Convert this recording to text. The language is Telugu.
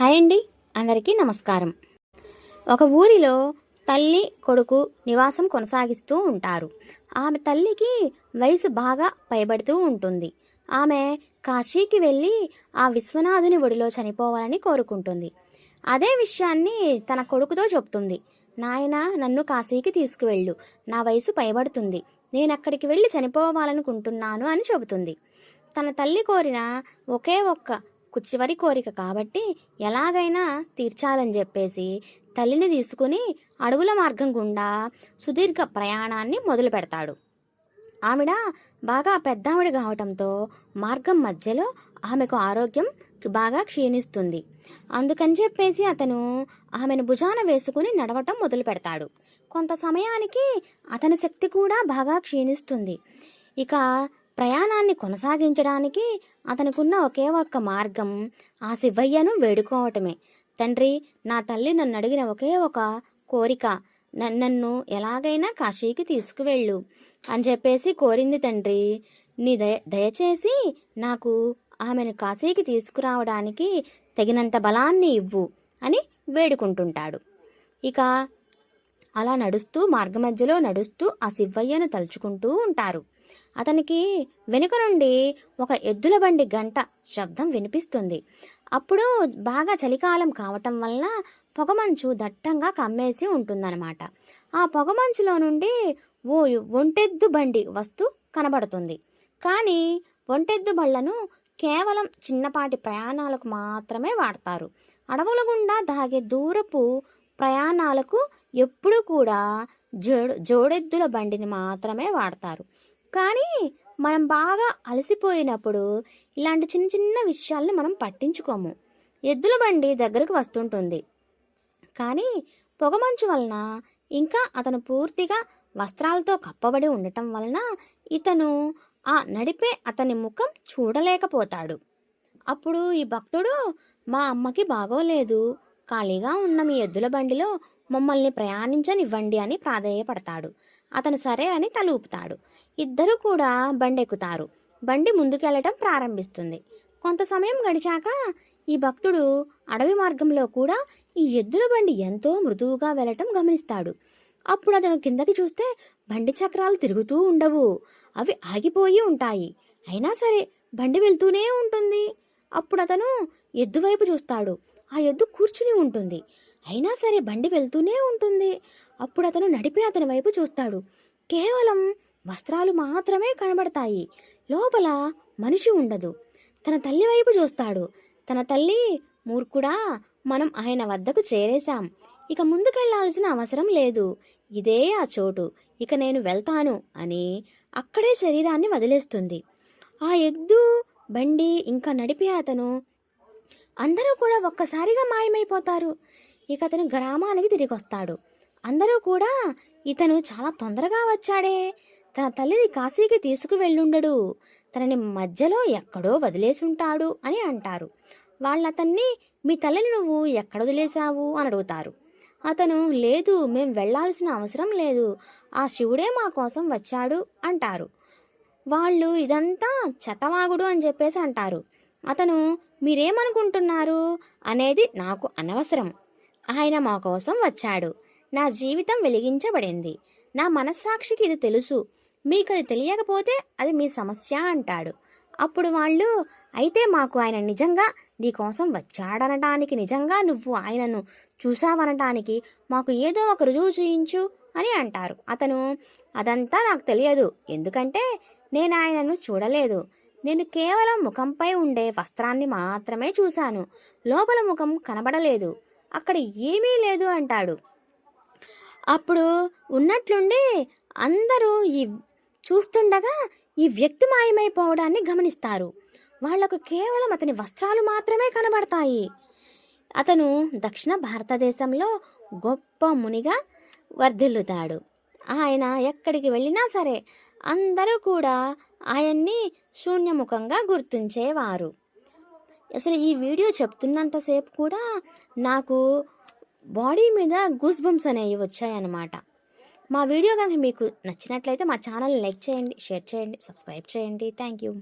హాయ్ అండి. అందరికీ నమస్కారం. ఒక ఊరిలో తల్లి కొడుకు నివాసం కొనసాగిస్తూ ఉంటారు. ఆమె తల్లికి వయసు బాగా పైబడుతూ ఉంటుంది. ఆమె కాశీకి వెళ్ళి ఆ విశ్వనాథుని ఒడిలో చనిపోవాలని కోరుకుంటుంది. అదే విషయాన్ని తన కొడుకుతో చెప్తుంది. నాయన నన్ను కాశీకి తీసుకువెళ్ళు. నా వయసు పైబడుతుంది. నేను అక్కడికి వెళ్ళి చనిపోవాలనుకుంటున్నాను అని చెబుతుంది. తన తల్లి కోరిన ఒకే ఒక్క చివరి కోరిక కాబట్టి ఎలాగైనా తీర్చాలని చెప్పేసి తల్లిని తీసుకుని అడవుల మార్గం గుండా సుదీర్ఘ ప్రయాణాన్ని మొదలు పెడతాడు. ఆవిడ బాగా పెద్దావిడ కావటంతో మార్గం మధ్యలో ఆమెకు ఆరోగ్యం బాగా క్షీణిస్తుంది. అందుకని చెప్పేసి అతను ఆమెను భుజాన వేసుకుని నడవటం మొదలు పెడతాడు. కొంత సమయానికి అతని శక్తి కూడా బాగా క్షీణిస్తుంది. ఇక ప్రయాణాన్ని కొనసాగించడానికి అతనుకున్న ఒకే ఒక్క మార్గం ఆ శివయ్యను వేడుకోవటమే. తండ్రి నా తల్లి నన్ను అడిగిన ఒకే ఒక కోరిక. నన్- నన్ను ఎలాగైనా కాశీకి తీసుకువెళ్ళు అని చెప్పేసి కోరింది తండ్రి. నీ దయ దయచేసి నాకు ఆమెను కాశీకి తీసుకురావడానికి తగినంత బలాన్ని ఇవ్వు అని వేడుకుంటుంటాడు. ఇక అలా నడుస్తూ మార్గమధ్యలో నడుస్తూ ఆ శివయ్యను తలుచుకుంటూ ఉంటారు. అతనికి వెనుక నుండి ఒక ఎద్దుల బండి గంట శబ్దం వినిపిస్తుంది. అప్పుడు బాగా చలికాలం కావటం వలన పొగమంచు దట్టంగా కమ్మేసి ఉంటుందన్నమాట. ఆ పొగమంచులో నుండి ఓ ఒంటెద్దు బండి వస్తూ కనబడుతుంది. కానీ ఒంటెద్దు బళ్ళను కేవలం చిన్నపాటి ప్రయాణాలకు మాత్రమే వాడతారు. అడవుల గుండా దాగే దూరపు ప్రయాణాలకు ఎప్పుడు కూడా జోడు జోడెద్దుల బండిని మాత్రమే వాడతారు. కానీ మనం బాగా అలసిపోయినప్పుడు ఇలాంటి చిన్న చిన్న విషయాల్ని మనం పట్టించుకోము. ఎద్దుల బండి దగ్గరకు వస్తుంటుంది. కానీ పొగమంచు వలన ఇంకా అతను పూర్తిగా వస్త్రాలతో కప్పబడి ఉండటం వలన ఇతను ఆ నడిపే అతని ముఖం చూడలేకపోతాడు. అప్పుడు ఈ భక్తుడు మా అమ్మకి బాగోలేదు. ఖాళీగా ఉన్న మీ ఎద్దుల బండిలో మమ్మల్ని ప్రయాణించనివ్వండి అని ప్రాధేయపడతాడు. అతను సరే అని తలూపుతాడు. ఇద్దరూ ఇద్దరు కూడా బండి ఎక్కుతారు బండి ముందుకెళ్ళటం ప్రారంభిస్తుంది. కొంత సమయం గడిచాక ఈ భక్తుడు అడవి మార్గంలో కూడా ఈ ఎద్దుల బండి ఎంతో మృదువుగా వెళ్ళటం గమనిస్తాడు. అప్పుడు అతను కిందకి చూస్తే బండి చక్రాలు తిరుగుతూ ఉండవు. అవి ఆగిపోయి ఉంటాయి. అయినా సరే బండి వెళ్తూనే ఉంటుంది. అప్పుడు అతను ఎద్దు వైపు చూస్తాడు. ఆ ఎద్దు కూర్చుని ఉంటుంది. అయినా సరే బండి వెళ్తూనే ఉంటుంది. అప్పుడు అతను నడిపి అతని వైపు చూస్తాడు. కేవలం వస్త్రాలు మాత్రమే కనబడతాయి. లోపల మనిషి ఉండదు. తన తల్లి వైపు చూస్తాడు. తన తల్లి మూర్ఖుడా మనం ఆయన వద్దకు చేరేశాం. ఇక ముందుకెళ్ళాల్సిన అవసరం లేదు. ఇదే ఆ చోటు. ఇక నేను వెళ్తాను అని అక్కడే శరీరాన్ని వదిలేస్తుంది. ఆ ఎద్దు బండి ఇంకా నడిపే అతను అందరూ కూడా ఒక్కసారిగా మాయమైపోతారు. ఇక అతను గ్రామానికి తిరిగి వస్తాడు అందరూ కూడా ఇతను చాలా తొందరగా వచ్చాడే. తన తల్లిని కాశీకి తీసుకువెళ్ళుండడు. తనని మధ్యలో ఎక్కడో వదిలేసుంటాడు అని అంటారు. వాళ్ళతన్ని మీ తల్లిని నువ్వు ఎక్కడ వదిలేశావు? అని అడుగుతారు. అతను లేదు మేము వెళ్ళాల్సిన అవసరం లేదు. ఆ శివుడే మా కోసం వచ్చాడు అంటారు. వాళ్ళు ఇదంతా చెత్తవాగుడు అని చెప్పేసి అంటారు. అతను మీరేమనుకుంటున్నారు? అనేది నాకు అనవసరం. ఆయన మా కోసం వచ్చాడు. నా జీవితం వెలిగించబడింది. నా మనస్సాక్షికి ఇది తెలుసు. మీకు అది తెలియకపోతే అది మీ సమస్య అంటాడు. అప్పుడు వాళ్ళు అయితే మాకు ఆయన నిజంగా నీ కోసం వచ్చాడనటానికి నిజంగా నువ్వు ఆయనను చూసావనటానికి మాకు ఏదో ఒక రుజువు చూయించు అని అంటారు. అతను అదంతా నాకు తెలియదు. ఎందుకంటే నేను ఆయనను చూడలేదు. నేను కేవలం ముఖంపై ఉండే వస్త్రాన్ని మాత్రమే చూశాను. లోపల ముఖం కనబడలేదు. అక్కడ ఏమీ లేదు అంటాడు. అప్పుడు ఉన్నట్లుండి అందరూ ఈ చూస్తుండగా ఈ వ్యక్తి మాయమైపోవడాన్ని గమనిస్తారు. వాళ్ళకు కేవలం అతని వస్త్రాలు మాత్రమే కనబడతాయి. అతను దక్షిణ భారతదేశంలో గొప్ప మునిగా వర్ధిల్లుతాడు. ఆయన ఎక్కడికి వెళ్ళినా సరే అందరూ కూడా ఆయన్ని శూన్యముఖంగా గుర్తించేవారు. అసలు ఈ వీడియో చెప్తున్నంతసేపు కూడా నాకు బాడీ మీద గూస్ బంప్స్ అనేవి వచ్చాయన్నమాట. మా వీడియో కనుక మీకు నచ్చినట్లయితే మా ఛానల్ లైక్ చేయండి షేర్ చేయండి సబ్స్క్రైబ్ చేయండి. Thank you.